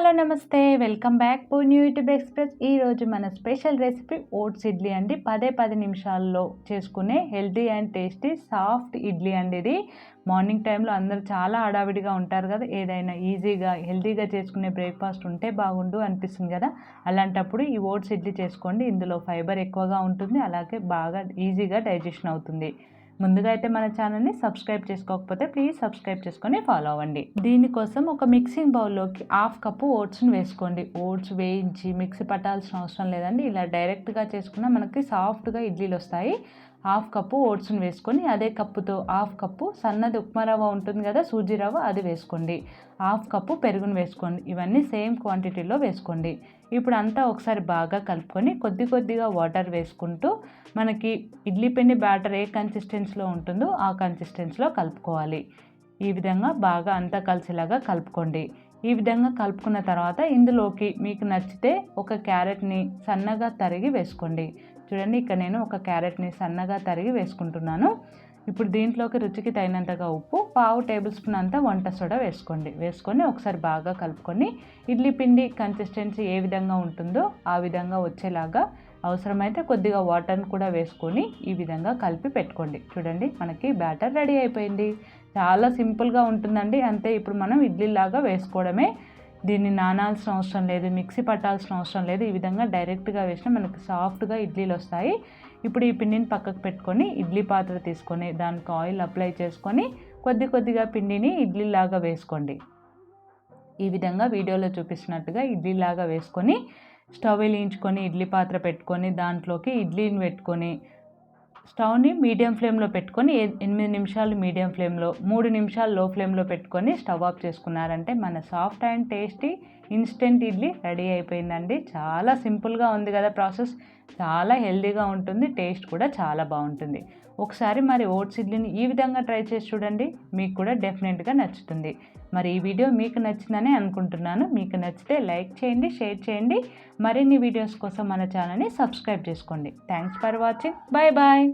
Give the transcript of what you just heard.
Hello నమస్తే. Welcome back to new YouTube express. ఈరోజు మన స్పెషల్ రెసిపీ ఓట్స్ ఇడ్లీ అండి. పదే పది నిమిషాల్లో చేసుకునే healthy and tasty soft idli అండి ఇది. మార్నింగ్ టైంలో అందరూ చాలా హడావిడిగా ఉంటారు కదా. ఏదైనా ఈజీగా హెల్తీగా చేసుకునే బ్రేక్ఫాస్ట్ ఉంటే బాగుండు అనిపిస్తుంది కదా. అలాంటప్పుడు ఈ ఓట్స్ ఇడ్లీ చేసుకోండి. ఇందులో ఫైబర్ ఎక్కువగా ఉంటుంది. అలాగే బాగా ఈజీగా డైజెషన్ అవుతుంది. ముందుగా అయితే మన ఛానల్ని సబ్స్క్రైబ్ చేసుకోకపోతే ప్లీజ్ సబ్స్క్రైబ్ చేసుకొని ఫాలో అవ్వండి. దీనికోసం ఒక మిక్సింగ్ బౌల్లోకి హాఫ్ కప్పు ఓట్స్ని వేసుకోండి. ఓట్స్ వేయించి మిక్సీ పట్టాల్సిన అవసరం లేదండి. ఇలా డైరెక్ట్గా చేసుకున్న మనకి సాఫ్ట్గా ఇడ్లీలు వస్తాయి. హాఫ్ కప్పు ఓట్స్ని వేసుకొని అదే కప్పుతో హాఫ్ కప్పు సన్నది ఉప్మా రవ్వ ఉంటుంది కదా సూజీ రవ్వ అది వేసుకోండి. హాఫ్ కప్పు పెరుగును వేసుకోండి. ఇవన్నీ సేమ్ క్వాంటిటీలో వేసుకోండి. ఇప్పుడు అంతా ఒకసారి బాగా కలుపుకొని కొద్ది కొద్దిగా వాటర్ వేసుకుంటూ మనకి ఇడ్లీ పిండి బ్యాటర్ ఏ కన్సిస్టెన్సీలో ఉంటుందో ఆ కన్సిస్టెన్సీలో కలుపుకోవాలి. ఈ విధంగా బాగా అంతా కలిసేలాగా కలుపుకోండి. ఈ విధంగా కలుపుకున్న తర్వాత ఇందులోకి మీకు నచ్చితే ఒక క్యారెట్ని సన్నగా తరిగి వేసుకోండి. చూడండి ఇక్కడ నేను ఒక క్యారెట్ని సన్నగా తరిగి వేసుకుంటున్నాను. ఇప్పుడు దీంట్లోకి రుచికి తగినంతగా ఉప్పు పావు టేబుల్ స్పూన్ అంతా వంట సోడా వేసుకోండి. వేసుకొని ఒకసారి బాగా కలుపుకొని ఇడ్లీ పిండి కన్సిస్టెన్సీ ఏ విధంగా ఉంటుందో ఆ విధంగా వచ్చేలాగా అవసరమైతే కొద్దిగా వాటర్ని కూడా వేసుకొని ఈ విధంగా కలిపి పెట్టుకోండి. చూడండి మనకి బ్యాటర్ రెడీ అయిపోయింది. చాలా సింపుల్గా ఉంటుందండి. అంతే ఇప్పుడు మనం ఇడ్లీలాగా వేసుకోవడమే. దీన్ని నానాల్సిన అవసరం లేదు మిక్సీ పట్టాల్సిన అవసరం లేదు. ఈ విధంగా డైరెక్ట్గా వేసినా మనకి సాఫ్ట్గా ఇడ్లీలు వస్తాయి. ఇప్పుడు ఈ పిండిని పక్కకు పెట్టుకొని ఇడ్లీ పాత్ర తీసుకొని దానికి ఆయిల్ అప్లై చేసుకొని కొద్ది కొద్దిగా పిండిని ఇడ్లీలాగా వేసుకోండి. ఈ విధంగా వీడియోలో చూపిస్తున్నట్టుగా ఇడ్లీలాగా వేసుకొని స్టవ్ వెలిగించుకొని ఇడ్లీ పాత్ర పెట్టుకొని దాంట్లోకి ఇడ్లీని పెట్టుకొని స్టవ్ని మీడియం ఫ్లేమ్లో పెట్టుకొని ఎనిమిది నిమిషాలు మీడియం ఫ్లేమ్లో మూడు నిమిషాలు లో ఫ్లేమ్లో పెట్టుకొని స్టవ్ ఆఫ్ చేసుకున్నారంటే మన soft and tasty instant idli ready అయిపోయిందండి. చాలా సింపుల్గా ఉంది కదా ప్రాసెస్. చాలా హెల్దీగా ఉంటుంది టేస్ట్ కూడా చాలా బాగుంటుంది. ఒకసారి మరి ఓట్స్ ఇడ్లీని ఈ విధంగా ట్రై చేసి చూడండి మీకు కూడా డెఫినెట్గా నచ్చుతుంది. మరి ఈ వీడియో మీకు నచ్చిందని అనుకుంటున్నాను. మీకు నచ్చితే లైక్ చేయండి షేర్ చేయండి. మరిన్ని వీడియోస్ కోసం మన ఛానల్ని సబ్స్క్రైబ్ చేసుకోండి. Thanks for watching. Bye bye.